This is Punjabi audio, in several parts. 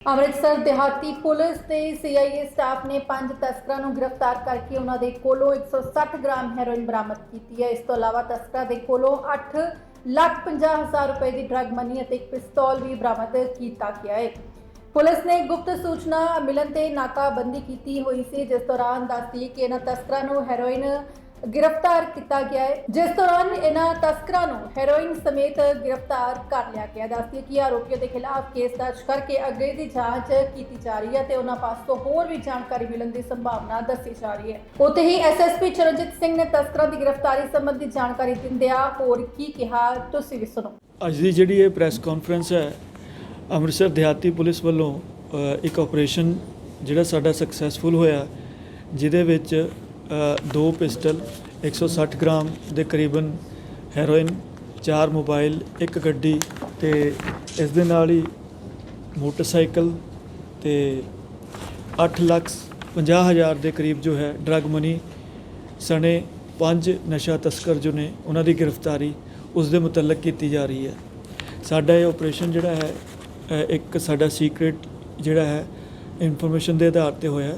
ਅੰਮ੍ਰਿਤਸਰ ਦਿਹਾਤੀ ਪੁਲਿਸ ਤੇ ਸੀਆਈਏ ਸਟਾਫ ਨੇ ਪੰਜ ਤਸਕਰਾਂ ਨੂੰ ਗ੍ਰਿਫਤਾਰ ਕਰਕੇ ਉਹਨਾਂ ਦੇ ਕੋਲੋਂ 160 ਗ੍ਰਾਮ ਹੈਰੋਇਨ ਬਰਾਮਦ ਕੀਤੀ ਹੈ। ਇਸ ਤੋਂ ਇਲਾਵਾ ਤਸਕਰਾਂ ਦੇ ਕੋਲੋਂ 8 ਲੱਖ 50 ਹਜ਼ਾਰ ਰੁਪਏ ਦੀ ਡਰੱਗ ਮਨੀ ਅਤੇ ਇੱਕ ਪਿਸਤੌਲ ਵੀ ਬਰਾਮਦ ਕੀਤਾ ਗਿਆ ਹੈ। ਪੁਲਿਸ ਨੇ ਗੁਪਤ ਸੂਚਨਾ ਮਿਲਣ ਤੇ ਨਾਕਾਬੰਦੀ ਕੀਤੀ ਹੋਈ ਸੀ, ਜਿਸ ਦੌਰਾਨ ਦੱਸਦੀ ਕਿ ਇਹਨਾਂ ਤਸਕਰਾਂ ਨੂੰ ਹੈਰੋਇਨ ਗ੍ਰਿਫਤਾਰ ਕੀਤਾ ਗਿਆ ਹੈ। ਜਿਸ ਦੌਰਾਨ ਇਹਨਾਂ ਤਸਕਰਾਂ ਨੂੰ ਹੈਰੋਇਨ ਸਮੇਤ ਗ੍ਰਿਫਤਾਰ ਕਰ ਲਿਆ ਗਿਆ। ਦੱਸਦੀ ਕਿ ਆਰੋਪੀਆਂ ਦੇ ਖਿਲਾਫ ਕੇਸ ਦਰਜ ਕਰਕੇ ਅੱਗੇ ਦੀ ਜਾਂਚ ਕੀਤੀ ਜਾ ਰਹੀ ਹੈ ਤੇ ਉਹਨਾਂ ਪਾਸੋਂ ਹੋਰ ਵੀ ਜਾਣਕਾਰੀ ਮਿਲਣ ਦੀ ਸੰਭਾਵਨਾ ਦੱਸੀ ਜਾ ਰਹੀ ਹੈ। ਉੱਥੇ ਹੀ ਐਸਐਸਪੀ ਚਰਨਜੀਤ ਸਿੰਘ ਨੇ ਤਸਕਰਾਂ ਦੀ ਗ੍ਰਿਫਤਾਰੀ ਸੰਬੰਧੀ ਜਾਣਕਾਰੀ ਦਿੰਦਿਆਂ ਹੋਰ ਕੀ ਕਿਹਾ, ਤੁਸੀਂ ਵੀ ਸੁਣੋ। ਅੱਜ ਦੀ ਜਿਹੜੀ ਇਹ ਪ੍ਰੈਸ ਕਾਨਫਰੰਸ ਹੈ, ਅੰਮ੍ਰਿਤਸਰ ਦਿਹਾਤੀ ਪੁਲਿਸ ਵੱਲੋਂ ਇੱਕ ਆਪਰੇਸ਼ਨ ਜਿਹੜਾ ਸਾਡਾ ਸਕਸੈਸਫੁਲ ਹੋਇਆ, ਜਿਹਦੇ ਵਿੱਚ ਦੋ ਪਿਸਟਲ 160 ਗ੍ਰਾਮ ਦੇ ਕਰੀਬਨ ਹੈਰੋਇਨ, ਚਾਰ ਮੋਬਾਈਲ, ਇੱਕ ਗੱਡੀ ਤੇ ਇਸ ਦੇ ਨਾਲ ਹੀ ਮੋਟਰਸਾਈਕਲ ਤੇ 8 ਲੱਖ 50 ਹਜ਼ਾਰ ਦੇ ਕਰੀਬ ਜੋ ਹੈ ਡਰਗ ਮਨੀ, ਸਣੇ ਪੰਜ ਨਸ਼ਾ ਤਸਕਰ ਜੋ ਨੇ ਉਹਨਾਂ ਦੀ ਗ੍ਰਿਫਤਾਰੀ ਉਸ ਦੇ ਮੁਤਲਕ ਕੀਤੀ ਜਾ ਰਹੀ ਹੈ। ਸਾਡਾ ਇਹ ਆਪਰੇਸ਼ਨ ਜਿਹੜਾ ਹੈ ਇੱਕ ਸਾਡਾ ਸੀਕ੍ਰੀਟ ਜਿਹੜਾ ਹੈ, ਇਨਫੋਰਮੇਸ਼ਨ ਦੇ ਆਧਾਰ ਤੇ ਹੋਇਆ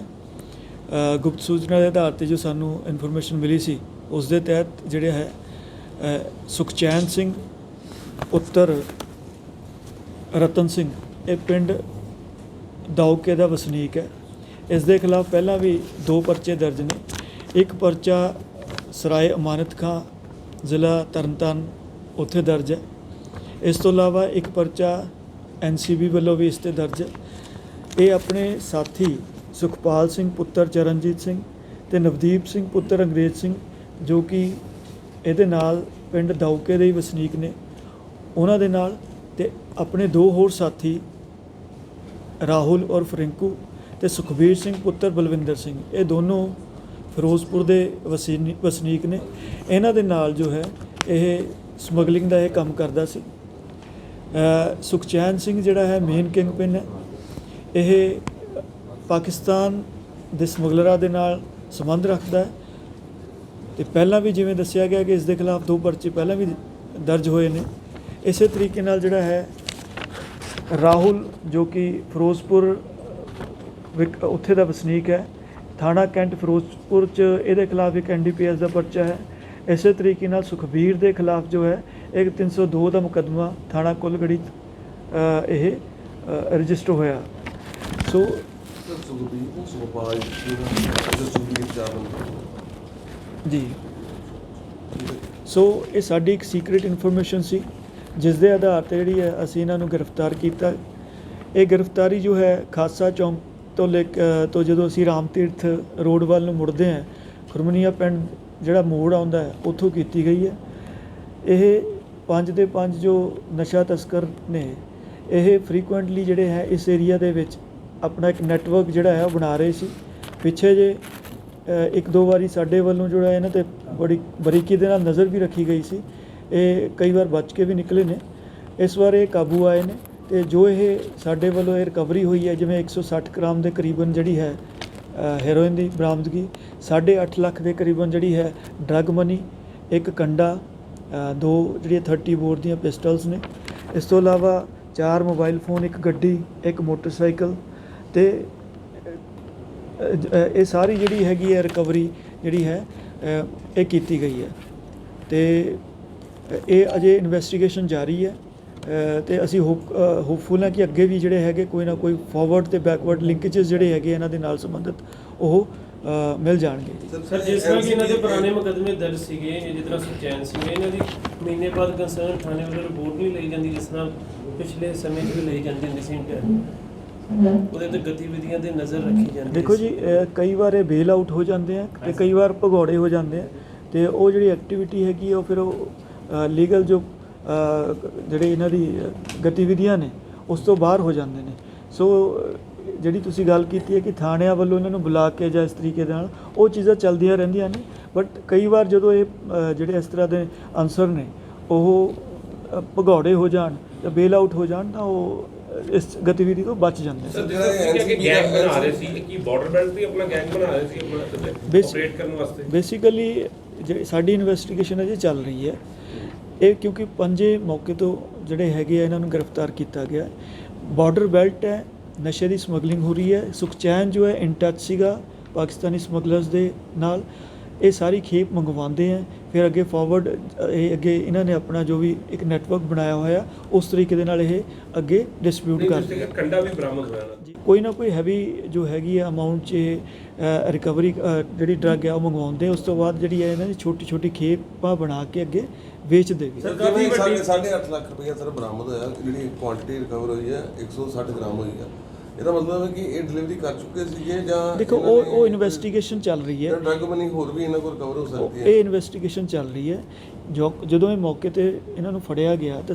ਗੁਪਤ ਸੂਚਨਾ ਦੇ ਆਧਾਰ ਤੇ ਜੋ ਸਾਨੂੰ ਇਨਫੋਰਮੇਸ਼ਨ ਮਿਲੀ ਸੀ ਉਸ ਦੇ ਤਹਿਤ ਜਿਹੜਾ ਹੈ ਸੁਖਚੈਨ ਸਿੰਘ ਪੁੱਤਰ ਰਤਨ ਸਿੰਘ, ਇਹ ਪਿੰਡ ਦੌਕੇ ਦਾ ਵਸਨੀਕ ਹੈ। ਇਸ ਦੇ ਖਿਲਾਫ ਪਹਿਲਾਂ ਵੀ ਦੋ ਪਰਚੇ ਦਰਜ ਨੇ। ਇੱਕ ਪਰਚਾ ਸਰਾਏ ਅਮਾਨਤ ਖਾਂ, ਜ਼ਿਲ੍ਹਾ ਤਰਨਤਾਰਨ ਉੱਥੇ ਦਰਜ ਹੈ। ਇਸ ਤੋਂ ਇਲਾਵਾ ਇੱਕ ਪਰਚਾ ਐਨਸੀਬੀ ਵੱਲੋਂ ਵੀ ਇਸ ਤੇ ਦਰਜ ਹੈ। ਇਹ ਆਪਣੇ ਸਾਥੀ ਸੁਖਪਾਲ ਸਿੰਘ ਪੁੱਤਰ ਚਰਨਜੀਤ ਸਿੰਘ ਤੇ ਨਵਦੀਪ ਸਿੰਘ ਪੁੱਤਰ ਅੰਗਰੇਜ਼ ਸਿੰਘ, ਜੋ ਕਿ ਇਹਦੇ ਨਾਲ ਪਿੰਡ ਦੌਕੇ ਦੇ ਹੀ ਵਸਨੀਕ ਨੇ। ਉਹਨਾਂ ਦੇ ਨਾਲ ਤੇ ਆਪਣੇ ਦੋ ਹੋਰ ਸਾਥੀ, ਰਾਹੁਲ ਔਰ ਫਰਿੰਕੂ ਤੇ ਸੁਖਬੀਰ ਸਿੰਘ ਪੁੱਤਰ ਬਲਵਿੰਦਰ ਸਿੰਘ। ਇਹ ਦੋਨੋਂ ਫਿਰੋਜ਼ਪੁਰ ਦੇ ਵਸੀਨੀ- ਵਸਨੀਕ ਨੇ। ਇਹਨਾਂ ਦੇ ਨਾਲ ਜੋ ਹੈ, ਇਹ ਸਮਗਲਿੰਗ ਦਾ ਇਹ ਕੰਮ ਕਰਦਾ ਸੀ। ਸੁਖਚੈਨ ਸਿੰਘ ਜਿਹੜਾ ਹੈ ਮੇਨ ਕਿੰਗ ਪਿੰਨ ਹੈ। ਇਹ ਪਾਕਿਸਤਾਨ ਦੇ ਸਮਗਲਰਾਂ ਦੇ ਨਾਲ ਸੰਬੰਧ ਰੱਖਦਾ ਹੈ। ਤੇ ਪਹਿਲਾਂ ਵੀ ਜਿਵੇਂ ਦੱਸਿਆ ਗਿਆ ਕਿ ਇਸ ਦੇ ਖਿਲਾਫ ਦੋ ਪਰਚੇ ਪਹਿਲਾਂ ਵੀ ਦਰਜ ਹੋਏ ਨੇ। ਇਸੇ ਤਰੀਕੇ ਨਾਲ ਜਿਹੜਾ ਹੈ, ਰਾਹੁਲ ਜੋ ਕਿ ਫਿਰੋਜ਼ਪੁਰ ਵਿਕ- ਉੱਥੇ ਦਾ ਵਸਨੀਕ ਹੈ। ਥਾਣਾ ਕੈਂਟ ਫਿਰੋਜ਼ਪੁਰ ਚ ਇਹਦੇ ਖਿਲਾਫ ਇੱਕ ਐਨਡੀਪੀਐਸ ਦਾ ਪਰਚਾ ਹੈ। ਇਸੇ ਤਰੀਕੇ ਨਾਲ ਸੁਖਬੀਰ ਦੇ ਖਿਲਾਫ ਜੋ ਹੈ, ਇੱਕ 302 ਦਾ ਮੁਕੱਦਮਾ ਥਾਣਾ ਕੁਲਗੜੀ ਇਹ ਰਜਿਸਟਰ ਹੋਇਆ। ਸੋ ਸਰ ਸੁਖਬੀਰ ਸੁਖਪਾਲ ਜਿਹੜਾ ਸੁਖਬੀਰ ਚਾਵਲ ਜੀ। ਸੋ ਇਹ ਸਾਡੀ ਇੱਕ ਸੀਕ੍ਰੀਟ ਇਨਫੋਰਮੇਸ਼ਨ ਸੀ ਜਿਸ ਦੇ ਆਧਾਰ ਤੇ ਜਿਹੜੀ ਹੈ ਅਸੀਂ ਇਹਨਾਂ ਨੂੰ ਗ੍ਰਿਫਤਾਰ ਕੀਤਾ। ਇਹ ਗ੍ਰਿਫਤਾਰੀ ਜੋ ਹੈ ਖਾਸਾ ਚੌਂਕ ਤੋਂ ਲੈ ਕੇ- ਅ, ਤੋਂ ਜਦੋਂ ਅਸੀਂ ਰਾਮ ਤੀਰਥ ਰੋਡ ਵੱਲ ਨੂੰ ਮੁੜਦੇ ਹਾਂ ਖੁਰਮਨੀਆ ਪਿੰਡ ਜਿਹੜਾ ਮੋੜ ਆਉਂਦਾ ਹੈ ਉੱਥੋਂ ਕੀਤੀ ਗਈ ਹੈ। ਇਹ ਪੰਜ ਦੇ ਪੰਜ ਜੋ ਨਸ਼ਾ ਤਸਕਰ ਨੇ ਇਹ ਫ੍ਰੀਕੁਐਂਟਲੀ ਜਿਹੜੇ ਹੈ ਇਸ ਏਰੀਆ ਦੇ ਵਿੱਚ ਆਪਣਾ ਇੱਕ ਨੈਟਵਰਕ ਜਿਹੜਾ ਹੈ ਉਹ ਬਣਾ ਰਹੇ ਸੀ। ਪਿੱਛੇ ਜੇ ਇੱਕ ਦੋ ਵਾਰੀ ਸਾਡੇ ਵੱਲੋਂ ਜਿਹੜਾ ਇਹਨਾਂ ਤੇ ਬੜੀ ਬਰੀਕੀ ਦੇ ਨਾਲ ਨਜ਼ਰ ਵੀ ਰੱਖੀ ਗਈ ਸੀ। ਇਹ ਕਈ ਵਾਰ ਬਚ ਕੇ ਵੀ ਨਿਕਲੇ ਨੇ। ਇਸ ਵਾਰ ਇਹ ਕਾਬੂ ਆਏ ਨੇ ਤੇ ਜੋ ਇਹ ਸਾਡੇ ਵੱਲੋਂ ਇਹ ਰਿਕਵਰੀ ਹੋਈ ਹੈ ਜਿਵੇਂ 160 ਗ੍ਰਾਮ ਦੇ ਕਰੀਬਨ ਜਿਹੜੀ ਹੈ ਅ, ਹੈਰੋਇਨ ਦੀ ਬਰਾਮਦਗੀ 8.5 ਲੱਖ ਦੇ ਕਰੀਬਨ ਜਿਹੜੀ ਹੈ ਡਰੱਗ ਮਨੀ ਇੱਕ ਕੰਡਾ ਦੋ ਜਿਹੜੀਆਂ 30 ਬੋਰ ਦੀਆਂ ਪਿਸਟਲਸ ਨੇ। ਇਸ ਤੋਂ ਇਲਾਵਾ ਚਾਰ ਮੋਬਾਈਲ ਫੋਨ ਇੱਕ ਗੱਡੀ ਇੱਕ ਮੋਟਰਸਾਈਕਲ ਤੇ ਇਹ ਸਾਰੀ ਜਿਹੜੀ ਹੈਗੀ ਹੈ ਰਿਕਵਰੀ ਜਿਹੜੀ ਹੈ ਇਹ ਕੀਤੀ ਗਈ ਹੈ। ਤੇ ਇਹ ਅਜੇ ਇਨਵੈਸਟੀਗੇਸ਼ਨ ਜਾਰੀ ਹੈ। ਅ, ਤੇ ਅਸੀਂ ਹੋਪ ਹੋਪਫੁਲ ਹਾਂ ਕਿ ਅੱਗੇ ਵੀ ਜਿਹੜੇ ਹੈਗੇ ਕੋਈ ਨਾ ਕੋਈ ਫਾਰਵਰਡ ਤੇ ਬੈਕਵਰਡ ਲਿੰਕੇजेस ਜਿਹੜੇ ਹੈਗੇ ਇਹਨਾਂ ਦੇ ਨਾਲ ਸੰਬੰਧਿਤ ਉਹ ਮਿਲ ਜਾਣਗੇ। ਸਰ ਜਿਸ ਤਰ੍ਹਾਂ ਕਿ ਇਹਨਾਂ ਦੇ ਪੁਰਾਣੇ ਮੁਕੱਦਮੇ ਦਰਜ ਸੀਗੇ ਜਿਸ ਤਰ੍ਹਾਂ ਸੁਚੈਨ ਸਿੰਘ ਇਹਨਾਂ ਦੀ ਮਹੀਨੇ ਬਾਅਦ ਕੰਸਰਨ ਥਾਣੇ ਵੱਲੋਂ ਰਿਪੋਰਟ ਨਹੀਂ ਲਈ ਜਾਂਦੀ ਜਿਸ ਨਾਲ ਪਿਛਲੇ ਸਮੇਂ 'ਚ ਵੀ ਲਈ ਜਾਂਦੀ ਹੁੰਦੀ ਸੀ ਉਹਦੇ ਤੇ ਗਤੀਵਿਧੀਆਂ ਦੇ ਨਜ਼ਰ ਰੱਖੀ ਜਾਂਦੀ ਦੇਖੋ ਜੀ ਅ, ਕਈ ਵਾਰ ਇਹ ਬੇਲ ਆਊਟ ਹੋ ਜਾਂਦੇ ਆ ਤੇ ਕਈ ਵਾਰ ਭਗੌੜੇ ਹੋ ਜਾਂਦੇ ਆ ਤੇ ਉਹ ਜਿਹੜੀ ਐਕਟੀਵਿਟੀ ਹੈਗੀ ਆ, ਉਹ ਫਿਰ ਉਹ ਲੀਗਲ ਜੋ ਅ, ਜਿਹੜੇ ਇਹਨਾਂ ਦੀ ਅ, ਗਤੀਵਿਧੀਆਂ ਨੇ ਉਸ ਤੋਂ ਬਾਹਰ ਹੋ ਜਾਂਦੇ ਨੇ। ਸੋ ਅ, ਜਿਹੜੀ ਤੁਸੀਂ ਗੱਲ ਕੀਤੀ ਹੈ ਕਿ ਥਾਣਿਆਂ ਵੱਲੋਂ ਇਹਨਾਂ ਨੂੰ ਬੁਲਾ ਕੇ ਜਾਂ ਇਸ ਤਰੀਕੇ ਦੇ ਨਾਲ ਉਹ ਚੀਜ਼ਾਂ ਚੱਲਦੀਆਂ ਰਹਿੰਦੀਆਂ ਨੇ ਬਟ ਕਈ ਵਾਰ ਜਦੋਂ ਇਹ ਅ, ਜਿਹੜੇ ਇਸ ਤਰ੍ਹਾਂ ਦੇ ਅਨਸਰ ਨੇ ਉਹ ਅ, ਭਗੌੜੇ ਹੋ ਜਾਣ ਜਾਂ ਬੇਲ ਆਊਟ ਹੋ ਜਾਣ ਤਾਂ ਉਹ ਇਸ ਗਤੀਵਿਧੀ ਤੋਂ ਬਚ ਜਾਂਦੇ ਸਰ ਜਿਹੜਾ ਤੁਸੀਂ ਕਿਹਾ ਕਿ ਗੈਂਗ ਬਣਾ ਰਹੇ ਸੀ। ਕੀ ਬਾਰਡਰ ਬੈਲਟ ਤੇ ਆਪਣਾ ਗੈਂਗ ਬਣਾ ਰਹੇ ਸੀ ਆਪਣਾ ਆਪਰੇਟ ਕਰਨ ਵਾਸਤੇ? ਬੇਸਿਕਲੀ ਜਿਹੜੀ ਸਾਡੀ ਇਨਵੈਸਟੀਗੇਸ਼ਨ ਅਜੇ ਚੱਲ ਰਹੀ ਹੈ। ਇਹ ਕਿਉਂਕਿ ਪੰਜੇ ਮੌਕੇ ਤੋਂ ਜਿਹੜੇ ਹੈਗੇ ਆ ਇਹਨਾਂ ਨੂੰ ਗ੍ਰਿਫਤਾਰ ਕੀਤਾ ਗਿਆ। ਬਾਰਡਰ ਬੈਲਟ ਹੈ ਨਸ਼ੇ ਦੀ ਸਮਗਲਿੰਗ ਹੋ ਰਹੀ ਹੈ। ਸੁਖਚੈਨ ਜੋ ਹੈ ਇਨ ਟੱਚ ਸੀਗਾ ਪਾਕਿਸਤਾਨੀ ਸਮਗਲਰਸ ਦੇ ਨਾਲ। ਇਹ ਸਾਰੀ ਖੇਪ ਮੰਗਵਾਉਂਦੇ ਆ। ਫਿਰ ਅੱਗੇ ਫਾਰਵਰਡ ਇਹ ਅੱਗੇ ਇਹਨਾਂ ਨੇ ਆਪਣਾ ਜੋ ਵੀ ਇੱਕ ਨੈਟਵਰਕ ਬਣਾਇਆ ਹੋਇਆ ਉਸ ਤਰੀਕੇ ਦੇ ਨਾਲ ਇਹ ਅੱਗੇ ਨਹੀਂ ਕਰਦੇ ਤੇ ਕੰਡਾ ਵੀ ਬਰਾਮਦ ਹੋਇਆ ਨਾ। ਜੀ, ਕੋਈ ਨਾ ਕੋਈ ਹੈਵੀ ਜੋ ਹੈਗੀ ਆ ਅਮਾਉਂਟ 'ਚ ਰਿਕਵਰੀ ਜਿਹੜੀ ਡਰੱਗ ਹੈ ਉਹ ਮੰਗਵਾਉਂਦੇ ਉਸ ਤੋਂ ਬਾਅਦ ਜਿਹੜੀ ਹੈ ਇਹਨਾਂ ਦੀ ਛੋਟੀ ਛੋਟੀ ਖੇਪਾਂ ਬਣਾ ਕੇ ਅੱਗੇ ਵੇਚਦੇ ਵੀ। ਸਰ ਕਾਫੀ ਵੱਡੀ- ਸਾਢੇ ਅੱਠ ਲੱਖ ਰੁਪਏ ਸਰ ਬਰਾਮਦ ਹੋਇਆ ਜਿਹੜੀ ਕੁਆਂਟੀਟੀ ਰਿਕਵਰ ਹੋਈ ਹੈ 160 ਗ੍ਰਾਮ ਹੋਈ ਹੈ ਇਹਦਾ ਮਤਲਬ ਹੈ ਕਿ ਇਹ ਡਿਲੀਵਰੀ ਕਰ ਚੁੱਕੇ ਸੀਗੇ ਜਾਂ ਦੇਖੋ ਉਹ ਉਹ ਇਨਵੈਸਟੀਗੇਸ਼ਨ ਚੱਲ ਰਹੀ ਹੈ। ਡਰਗ ਮਨੀ ਹੋਰ ਵੀ ਇਹਨਾਂ ਕੋਲ ਰਿਕਵਰ ਹੋ ਸਕਦੀ ਹੈ? ਇਹ ਇਨਵੈਸਟੀਗੇਸ਼ਨ ਚੱਲ ਰਹੀ ਹੈ। ਜੋ ਜਦੋਂ ਇਹ ਮੌਕੇ ਤੇ ਇਹਨਾਂ ਨੂੰ ਫੜਿਆ ਗਿਆ ਤੇ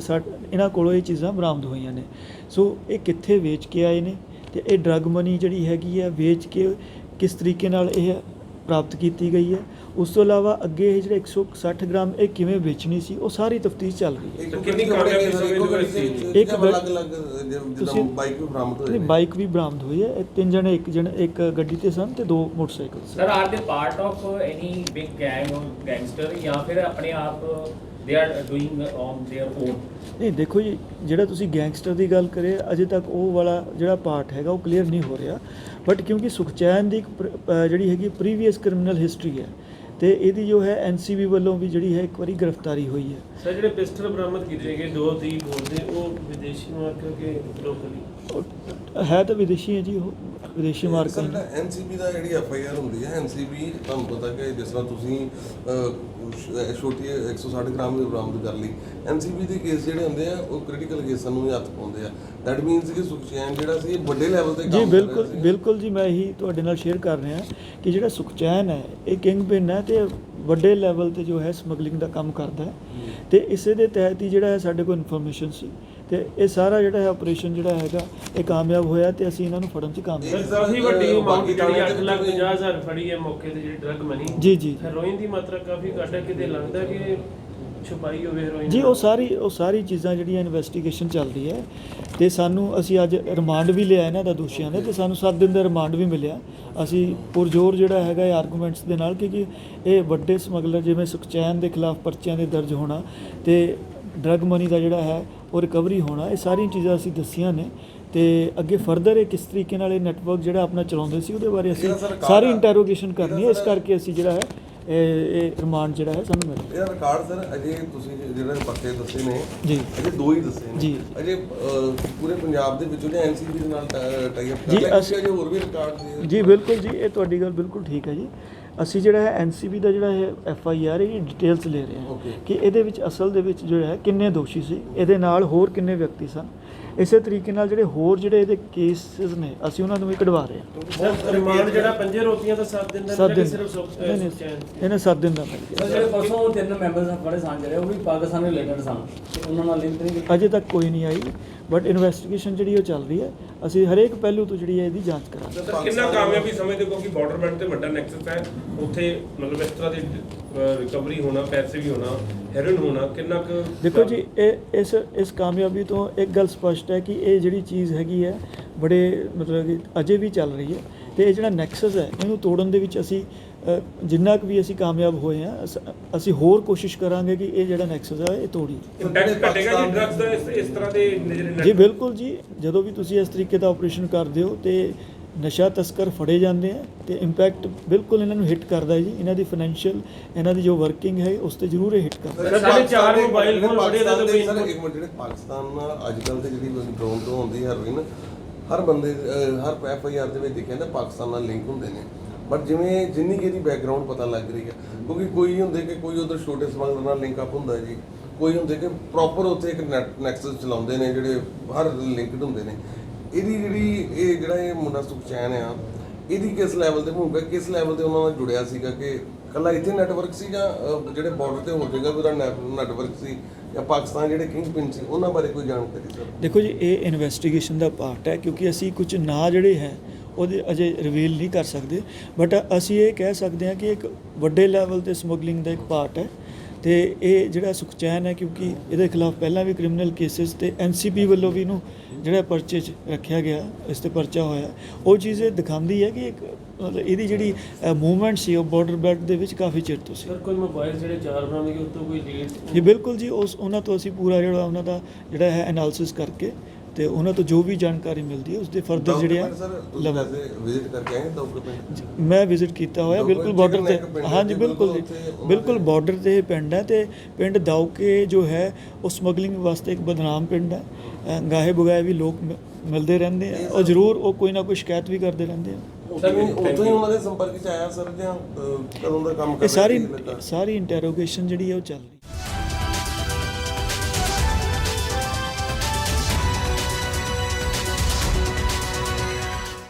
ਇਹਨਾਂ ਕੋਲੋਂ ਇਹ ਚੀਜ਼ਾਂ ਬਰਾਮਦ ਹੋਈਆਂ ਨੇ। ਸੋ ਇਹ ਕਿੱਥੇ ਵੇਚ ਕੇ ਆਏ ਨੇ ਤੇ ਇਹ ਡਰਗ ਮਨੀ ਜਿਹੜੀ ਹੈਗੀ ਹੈ ਵੇਚ ਕੇ ਕਿਸ ਤਰੀਕੇ ਨਾਲ ਇਹ ਪ੍ਰਾਪਤ ਕੀਤੀ ਗਈ ਹੈ। ਉਸ ਤੋਂ ਇਲਾਵਾ ਅੱਗੇ ਇਹ ਜਿਹੜੇ 160 ਗ੍ਰਾਮ ਇਹ ਕਿਵੇਂ ਵੇਚਣੀ ਸੀ ਉਹ ਸਾਰੀ ਤਫਤੀਸ਼ ਚੱਲ ਰਹੀ ਹੈ ਇੱਕ ਤਾਂ ਕਿੰਨੀ ਗੱਡੀ ਆਪਣੇ ਕਾਮਯਾਬੀ ਸਰ, ਸਮਝਦੇ ਇੱਕੋ ਹੋ ਗੱਡੀ ਇਸ ਦੇ ਚੀਜ਼ ਵਿੱਚ ਇੱਕ ਜਾਂ ਗੱਡੀ- ਅਲੱਗ-ਅਲੱਗ ਜਿੱਦਾਂ ਤੁਸੀਂ- ਬਾਈਕ ਵੀ ਬਰਾਮਦ ਹੋਏ ਨਹੀਂ ਨੇ ਬਾਈਕ ਵੀ ਬਰਾਮਦ ਹੋਈ ਹੈ ਇਹ ਤਿੰਨ ਜਣੇ ਇੱਕ ਜਣ ਇੱਕ ਗੱਡੀ ਤੇ ਸਨ ਤੇ ਦੋ motorcycle son sir are they part of any big gang or gangster ਜਾਂ ਫਿਰ ਆਪਣੇ ਆਪ they are doing on their own ਨਹੀਂ ਦੇਖੋ ਜੀ ਜਿਹੜਾ ਤੁਸੀਂ ਗੈਂਗਸਟਰ ਦੀ ਗੱਲ ਕਰੇ ਅਜੇ ਤੱਕ ਉਹ ਵਾਲਾ ਜਿਹੜਾ ਪਾਰਟ ਹੈਗਾ ਉਹ ਕਲੀਅਰ ਨਹੀਂ ਹੋ ਰਿਹਾ ਬਟ ਕਿਉਂਕਿ ਸੁਖਚੈਨ ਦੀ ਇੱਕ ਪ੍ਰ- ਅਹ ਜਿਹੜੀ ਹੈਗੀ ਪ੍ਰੀਵੀਅਸ ਕ੍ਰਿਮੀਨਲ ਹਿਸਟਰੀ ਹੈ ਤੇ ਇਹਦੀ ਜੋ ਹੈ ਐਨਸੀਬੀ ਵੱਲੋਂ ਵੀ ਜਿਹੜੀ ਹੈ ਇੱਕ ਵਾਰੀ ਗ੍ਰਿਫਤਾਰੀ ਹੋਈ ਹੈ। ਸਰ ਜਿਹੜੇ ਪਿਸਟਲ ਬਰਾਮਦ ਕੀਤੇ ਗਏ ਦੋ ਦੀ ਬੋਲਦੇ ਉਹ ਵਿਦੇਸ਼ੀ ਮਾਰਕਾ ਕੇ ਲੋਕਲੀ ਹੈ ਤਾਂ ਵਿਦੇਸ਼ੀ ਹੈ ਜੀ ਉਹ ਵਿਦੇਸ਼ੀ ਮਾਰਕਾਂ ਜਿਹੜਾ ਐਨਸੀਬੀ ਦਾ ਜਿਹੜੀ ਐਫ ਆਈ ਆਰ ਹੁੰਦੀ ਹੈ ਐਨਸੀਬੀ ਤੁਹਾਨੂੰ ਪਤਾ ਕਿ ਜਿਸ ਤਰ੍ਹਾਂ ਤੁਸੀਂ ਅਹ, ਛੋਟੀ 160 ਗ੍ਰਾਮ ਵੀ ਬਰਾਮਦ ਕਰ ਲਈ। ਐਨਸੀਬੀ ਦੇ ਕੇਸ ਜਿਹੜੇ ਹੁੰਦੇ ਆ ਉਹ ਕ੍ਰਿਟੀਕਲ ਕੇਸਾਂ ਨੂੰ ਹੀ ਹੱਥ ਪਾਉਂਦੇ ਆ। ਦੈਟ ਮੀਨਸ ਕਿ ਸੁਖਚੈਨ ਜਿਹੜਾ ਸੀ ਇਹ ਵੱਡੇ ਲੈਵਲ ਤੇ ਕੰਮ ਜੀ ਕਰ ਰਿਹਾ ਬਿਲਕੁਲ ਸੀ। ਬਿਲਕੁਲ ਜੀ ਮੈਂ ਇਹੀ ਤੁਹਾਡੇ ਨਾਲ ਸ਼ੇਅਰ ਕਰ ਰਿਹਾ ਕਿ ਜਿਹੜਾ ਸੁਖਚੈਨ ਹੈ ਇਹ ਕਿੰਗ ਪਿਨ ਹੈ ਤੇ ਵੱਡੇ ਲੈਵਲ ਤੇ ਜੋ ਹੈ ਸਮਗਲਿੰਗ ਦਾ ਕੰਮ ਕਰਦਾ ਹੈ। ਤੇ ਇਸੇ ਦੇ ਤਹਿਤ ਹੀ ਜਿਹੜਾ ਹੈ ਸਾਡੇ ਕੋਲ ਇਨਫੋਰਮੇਸ਼ਨ ਸੀ। ਤੇ ਇਹ ਸਾਰਾ ਜਿਹੜਾ ਹੈ ਆਪਰੇਸ਼ਨ ਜਿਹੜਾ ਹੈਗਾ ਇਹ ਕਾਮਯਾਬ ਹੋਇਆ ਤੇ ਅਸੀਂ ਇਹਨਾਂ ਨੂੰ ਫੜਨ 'ਚ ਕਾਮਯਾਬ ਸਰ ਸਰ, ਵੱਡੀ ਅਮਾਉਂਟ ਜਿਹੜੀ ਥਾਣਿਆਂ 8 ਦੇ ਲੱਖ ਵਿੱਚ ਵੀ- 50 ਹਜ਼ਾਰ ਫੜੀ ਹੈ ਮੌਕੇ ਤੇ ਜਿਹੜੀ ਡਰਗ ਮਨੀ ਜੀ ਜੀ। ਹੈਰੋਇਨ ਦੀ ਮਾਤਰਾ ਕਾਫੀ ਘੱਟ ਹੈ ਕਿਤੇ ਲੱਗਦਾ ਕਿ ਛੁਪਾਈ ਹੋਵੇ ਹੈਰੋਇਨ ਜੀ ਉਹ ਸਾਰੀ ਉਹ ਸਾਰੀ ਚੀਜ਼ਾਂ ਜਿਹੜੀਆਂ ਇਨਵੈਸਟੀਗੇਸ਼ਨ ਚੱਲ ਰਹੀ ਹੈ ਤੇ ਸਾਨੂੰ ਅਸੀਂ ਅੱਜ ਰਿਮਾਂਡ ਵੀ ਲਿਆ ਇਹਨਾਂ ਦਾ ਦੋਸ਼ੀਆਂ ਦੇ ਤੇ ਸਾਨੂੰ 7 ਦਿਨ ਦਾ ਰਿਮਾਂਡ ਵੀ ਮਿਲਿਆ। ਅਸੀਂ ਪੁਰਜੋਰ ਜਿਹੜਾ ਹੈਗਾ ਇਹ ਆਰਗੂਮੈਂਟਸ ਦੇ ਨਾਲ ਕਿ ਇਹ ਵੱਡੇ ਸਮਗਲਰ ਜਿਵੇਂ ਸੁਖਚੈਨ ਦੇ ਖਿਲਾਫ ਪਰਚਿਆਂ ਦੇ ਦਰਜ ਹੋਣਾ ਤੇ ਡਰਗ ਮਨੀ ਦਾ ਜਿਹੜਾ ਹੈ ਉਹ ਰਿਕਵਰੀ ਹੋਣਾ ਇਹ ਸਾਰੀਆਂ ਚੀਜ਼ਾਂ ਅਸੀਂ ਦੱਸੀਆਂ ਨੇ। ਤੇ ਅੱਗੇ ਫਰਦਰ ਇਹ ਕਿਸ ਤਰੀਕੇ ਨਾਲ ਇਹ ਨੈਟਵਰਕ ਜਿਹੜਾ ਆਪਣਾ ਚਲਾਉਂਦੇ ਸੀ ਉਹਦੇ ਬਾਰੇ ਅਸੀਂ ਸਰ। ਇੰਟਰੋਗੇਸ਼ਨ ਕਰਨੀ ਹੈ। ਇਸ ਕਰਕੇ ਅਸੀਂ ਜਿਹੜਾ ਹੈ ਇਹ ਇਹ ਰਿਮਾਂਡ ਜਿਹੜਾ ਹੈ ਸਾਨੂੰ ਮਿਲਿਆ ਇਹਦਾ ਰਿਕਾਰਡ ਸਰ ਅਜੇ ਤੁਸੀਂ ਜਿਹੜੇ ਪਰਚੇ ਦੱਸੇ ਨੇ ਜੀ। ਅਜੇ ਦੋ ਹੀ ਦੱਸੇ ਨੇ। ਜੀ। ਅਜੇ ਪੂਰੇ ਪੰਜਾਬ ਦੇ ਵਿੱਚੋਂ ਜਾਂ ਐਨਸੀਬੀ ਦੇ ਨਾਲ ਟਾਈ ਅਪ ਕਰ ਜੀ, ਲਿਆ ਅਸੀਂ- ਅਜੇ ਹੋਰ ਵੀ ਰਿਕਾਰਡ ਨੇ। ਜੀ ਬਿਲਕੁਲ ਜੀ ਇਹ ਤੁਹਾਡੀ ਗੱਲ ਬਿਲਕੁਲ ਠੀਕ ਹੈ ਜੀ। ਅਸੀਂ ਜਿਹੜਾ ਹੈ ਐਨਸੀਬੀ ਦਾ ਜਿਹੜਾ ਇਹ ਐਫ ਆਈ ਆਰ ਇਹ ਡਿਟੇਲਸ ਲੈ ਰਹੇ ਹਾਂ. ਕਿ ਇਹਦੇ ਵਿੱਚ ਅਸਲ ਦੇ ਵਿੱਚ ਜੋ ਹੈ ਕਿੰਨੇ ਦੋਸ਼ੀ ਸੀ ਇਹਦੇ ਨਾਲ ਹੋਰ ਕਿੰਨੇ ਵਿਅਕਤੀ ਸਨ। ਇਸੇ ਤਰੀਕੇ ਨਾਲ ਜਿਹੜੇ ਹੋਰ ਜਿਹੜੇ ਇਹਦੇ ਕੇਸਿਸ ਨੇ ਅਸੀਂ ਉਹਨਾਂ ਨੂੰ ਵੀ ਕਢਵਾ ਰਹੇ ਹਾਂ। ਸਰ ਰਿਮਾਂਡ ਜਿਹੜਾ ਪੰਜੇ ਰੋਟੀਆਂ ਦਾ 7 ਦਿਨ ਦਾ ਸਿਰਫ ਨਹੀਂ ਨਹੀਂ ਸੁਖਚੈਨ ਇਹਨੇ 7 ਦਿਨ ਦਾ ਮਿਲ ਗਿਆ। ਸਰ ਜਿਹੜੇ ਪਰਸੋਂ ਤਿੰਨ ਮੈਂਬਰ ਫੜੇ ਸਨ ਜਿਹੜੇ ਉਹ ਵੀ ਪਾਕਿਸਤਾਨ ਰਿਲੇਟਡ ਸਨ। ਉਹਨਾਂ ਨਾਲ ਲਿੰਕ ਨਹੀਂ ਅਜੇ ਤੱਕ ਕੋਈ ਨਹੀਂ ਆਈ। ਬਟ ਇਨਵੈਸਟੀਗੇਸ਼ਨ ਜਿਹੜੀ ਉਹ ਚੱਲ ਰਹੀ ਹੈ ਅਸੀਂ ਹਰੇਕ ਪਹਿਲੂ ਤੋਂ ਜਿਹੜੀ ਹੈ ਇਹਦੀ ਜਾਂਚ ਕਰਾਂਗੇ। ਸਰ ਕਿੰਨਾ ਕਾਮਯਾਬੀ ਸਮਝਦੇ ਹੋ ਕਿ ਬਾਰਡਰ ਬੈਲਟ ਤੇ ਵੱਡਾ ਨੈਕਸਸ ਹੈ ਉੱਥੇ ਮਤਲਬ ਇਸ ਤਰ੍ਹਾਂ ਦੀ ਰਿਕਵਰੀ ਹੋਣਾ ਪੈਸੇ ਵੀ ਹੋਣਾ ਹੈਰੋਇਨ ਹੋਣਾ ਕਿੰਨਾ ਕੁ ਦੇਖੋ ਜੀ ਇਹ ਇਸ ਇਸ ਕਾਮਯਾਬੀ ਤੋਂ ਇੱਕ ਗੱਲ ਸਪਸ਼ਟ ਹੈ ਕਿ ਇਹ ਜਿਹੜੀ ਚੀਜ਼ ਹੈਗੀ ਹੈ ਬੜੇ ਮਤਲਬ ਕਿ ਅਜੇ ਵੀ ਚੱਲ ਰਹੀ ਹੈ ਤੇ ਇਹ ਜਿਹੜਾ ਨੈਕਸਸ ਹੈ ਇਹਨੂੰ ਤੋੜਨ ਦੇ ਵਿੱਚ ਅਸੀਂ ਜਿੰਨਾ ਕੁ ਵੀ ਅਸੀਂ ਕਾਮਯਾਬ ਹੋਏ ਹਾਂ ਅਸ- ਹੋਰ ਕੋਸ਼ਿਸ਼ ਕਰਾਂਗੇ ਕਿ ਇਹ ਜਿਹੜਾ ਨੈਕਸਸ ਹੈ ਇਹ ਇੰਪੈਕਟ ਘਟੇਗਾ ਜੀ ਡਰੱਗਸ ਦਾ ਇਸ- ਇਸ ਤਰ੍ਹਾਂ ਦੇ ਜਿਹੜੇ ਜੀ ਬਿਲਕੁਲ ਜੀ। ਜਦੋਂ ਵੀ ਤੁਸੀਂ ਇਸ ਤਰੀਕੇ ਦਾ ਆਪਰੇਸ਼ਨ ਕਰਦੇ ਹੋ ਤੇ ਨਸ਼ਾ ਤਸਕਰ ਫੜੇ ਜਾਂਦੇ ਆ ਤੇ ਇੰਪੈਕਟ ਬਿਲਕੁਲ ਇਹਨਾਂ ਨੂੰ ਹਿੱਟ ਕਰਦਾ ਹੈ ਜੀ। ਇਹਨਾਂ ਦੀ ਫਾਈਨੈਂਸ਼ੀਅਲ ਇਹਨਾਂ ਦੀ ਜੋ ਵਰਕਿੰਗ ਹੈ ਉਸ ਤੇ ਜ਼ਰੂਰ ਇਹ ਹਿੱਟ ਕਰਦਾ। ਸਰ, ਸਾਡੇ ਚਾਰ ਮੋਬਾਈਲ ਫੋਨ ਬੜੇ ਜ਼ਿਆਦਾ ਦੇ ਕੋਈ ਸਰ ਇੱਕ ਮਿੰਟ ਜਿਹੜੇ ਪਾਕਿਸਤਾਨ ਨਾਲ ਅੱਜ ਕੱਲ ਤੇ ਜਿਹੜੀ ਡਰੋਨ ਤੋਂ ਹੁੰਦੀ ਹੈ ਹੈਰੋਇਨ ਹਰ ਬੰਦੇ ਅਹ, ਹਰ ਐਫ ਆਈ ਆਰ ਦੇ ਵਿੱਚ ਲਿਖਿਆ ਜਾਂਦਾ ਪਾਕਿਸਤਾਨ ਨਾਲ ਲਿੰਕ ਹੁੰਦੇ ਨੇ। ਬਟ ਜਿਵੇਂ ਜਿੰਨੀ ਕਿ ਇਹਦੀ ਬੈਕਗ੍ਰਾਉਂਡ ਪਤਾ ਲੱਗ ਰਹੀ ਹੈ, ਕਿਉਂਕਿ ਕੋਈ ਹੁੰਦੇ ਕਿ ਕੋਈ ਉਧਰ ਛੋਟੇ ਸਮਗਲਰ ਨਾਲ ਲਿੰਕ ਅਪ ਹੁੰਦਾ ਜੀ, ਕੋਈ ਹੁੰਦੇ ਕਿ ਪ੍ਰੋਪਰ ਉੱਥੇ ਇੱਕ ਨੈਕਸਸ ਚਲਾਉਂਦੇ ਨੇ, ਜਿਹੜੇ ਹਰ ਲਿੰਕਡ ਹੁੰਦੇ ਨੇ। ਇਹਦੀ ਜਿਹੜੀ ਇਹ ਜਿਹੜਾ ਇਹ ਮੁੰਡਾ ਸੁਖਚੈਨ ਆ, ਇਹਦੀ ਕਿਸ ਲੈਵਲ ਤੇ ਭੂਮਿਕਾ, ਕਿਸ ਲੈਵਲ ਤੇ ਉਹਨਾਂ ਨਾਲ ਜੁੜਿਆ ਸੀਗਾ ਕਿ ਕੱਲਾ ਇੱਥੇ ਨੈਟਵਰਕ ਸੀ ਜਾਂ ਜਿਹੜੇ ਬਾਰਡਰ ਤੇ ਹੋਰ ਜਗ੍ਹਾ ਵੀ ਉਹਦਾ ਨੈਟਵਰਕ ਸੀ ਜਾਂ ਪਾਕਿਸਤਾਨ ਜਿਹੜੇ ਕਿੰਗ ਪਿੰਨ ਸੀ, ਉਹਨਾਂ ਬਾਰੇ ਕੋਈ ਜਾਣਕਾਰੀ ਸਰ? ਦੇਖੋ ਜੀ, ਇਹ ਇਨਵੈਸਟੀਗੇਸ਼ਨ ਦਾ ਪਾਰਟ ਹੈ, ਕਿਉਂਕਿ ਅਸੀਂ ਕੁਝ ਨਾਂ ਜਿਹੜੇ ਹੈ ਉਹਦੇ ਅਜੇ ਰਿਵੀਲ ਨਹੀਂ ਕਰ ਸਕਦੇ। ਬਟ ਅਸੀਂ ਇਹ ਕਹਿ ਸਕਦੇ ਹਾਂ ਕਿ ਇੱਕ ਵੱਡੇ ਲੈਵਲ ਤੇ ਸਮਗਲਿੰਗ ਦਾ ਇੱਕ ਪਾਰਟ ਹੈ। ਤੇ ਇਹ ਜਿਹੜਾ ਸੁਖਚੈਨ ਹੈ ਕਿਉਂਕਿ ਇਹਦੇ ਖਿਲਾਫ ਪਹਿਲਾਂ ਵੀ ਕ੍ਰਿਮੀਨਲ ਕੇਸਿਸ ਤੇ ਐਨਸੀਪੀ ਵੱਲੋਂ ਵੀ ਇਹਨੂੰ ਜਿਹੜਾ ਪਰਚੇ 'ਚ ਰੱਖਿਆ ਗਿਆ ਇਸ ਤੇ ਪਰਚਾ ਹੋਇਆ। ਉਹ ਚੀਜ਼ ਇਹ ਦਿਖਾਉਂਦੀ ਹੈ ਕਿ ਇੱਕ ਮਤਲਬ ਇਹਦੀ ਜਿਹੜੀ ਮੂਵਮੈਂਟ ਸੀ ਉਹ ਬਾਰਡਰ ਬੈਲਟ ਦੇ ਵਿੱਚ ਕਾਫੀ ਚਿਰ ਤੋਂ ਸੀ। ਸਰ ਕੋਈ ਮੋਬਾਈਲ ਜਿਹੜੇ ਚਾਰ ਬਣਾਉਣਗੇ ਉਸ ਤੋਂ ਕੋਈ ਲੀਡ ਜੀ ਬਿਲਕੁਲ ਜੀ ਉਸ ਉਹਨਾਂ ਤੋਂ ਅਸੀਂ ਪੂਰਾ ਜਿਹੜਾ ਉਹਨਾਂ ਦਾ ਜਿਹੜਾ ਹੈ ਐਨਾਲਿਸਿਸ ਕਰਕੇ ਤੇ ਉਹਨਾਂ ਤੋਂ ਜੋ ਵੀ ਜਾਣਕਾਰੀ ਮਿਲਦੀ ਹੈ ਉਸ ਦੇ ਫਰਦਰ ਜਿਹੜੇ ਆ ਵਿਜ਼ਿਟ ਕਰਕੇ ਆਏ ਮੈਂ ਵਿਜ਼ਿਟ ਕੀਤਾ ਹੋਇਆ ਲੋਕਾਂ ਬਿਲਕੁਲ ਬਾਰਡਰ ਤੇ ਹਾਂਜੀ ਬਿਲਕੁਲ ਬਿਲਕੁਲ ਬਾਰਡਰ ਤੇ ਇਹ ਪਿੰਡ ਹੈ ਤੇ ਪਿੰਡ ਦਾਉਕੇ ਜੋ ਹੈ ਉਹ ਸਮਗਲਿੰਗ ਵਾਸਤੇ ਇੱਕ ਬਦਨਾਮ ਪਿੰਡ ਹੈ। ਗਾਹੇ ਬੁਗਾਏ ਵੀ ਲੋਕ ਮਿਲਦੇ ਰਹਿੰਦੇ ਆ ਔਰ ਜ਼ਰੂਰ ਉਹ ਕੋਈ ਨਾ ਕੋਈ ਸ਼ਿਕਾਇਤ ਵੀ ਕਰਦੇ ਰਹਿੰਦੇ ਆ। ਸਰ ਉਦੋਂ ਹੀ ਉਹਨਾਂ ਦੇ ਸੰਪਰਕ ਚ ਆਇਆ ਸਰ ਜਾਂ ਅਹ, ਕਦੋਂ ਦਾ ਕੰਮ ਕਰ ਇਹ ਸਾਰੀ ਸੀ ਲੱਗਾ? ਸਾਰੀ ਇੰਟਰੋਗੇਸ਼ਨ ਜਿਹੜੀ ਹੈ ਉਹ ਚੱਲ ਰਹੀ ਹੈ।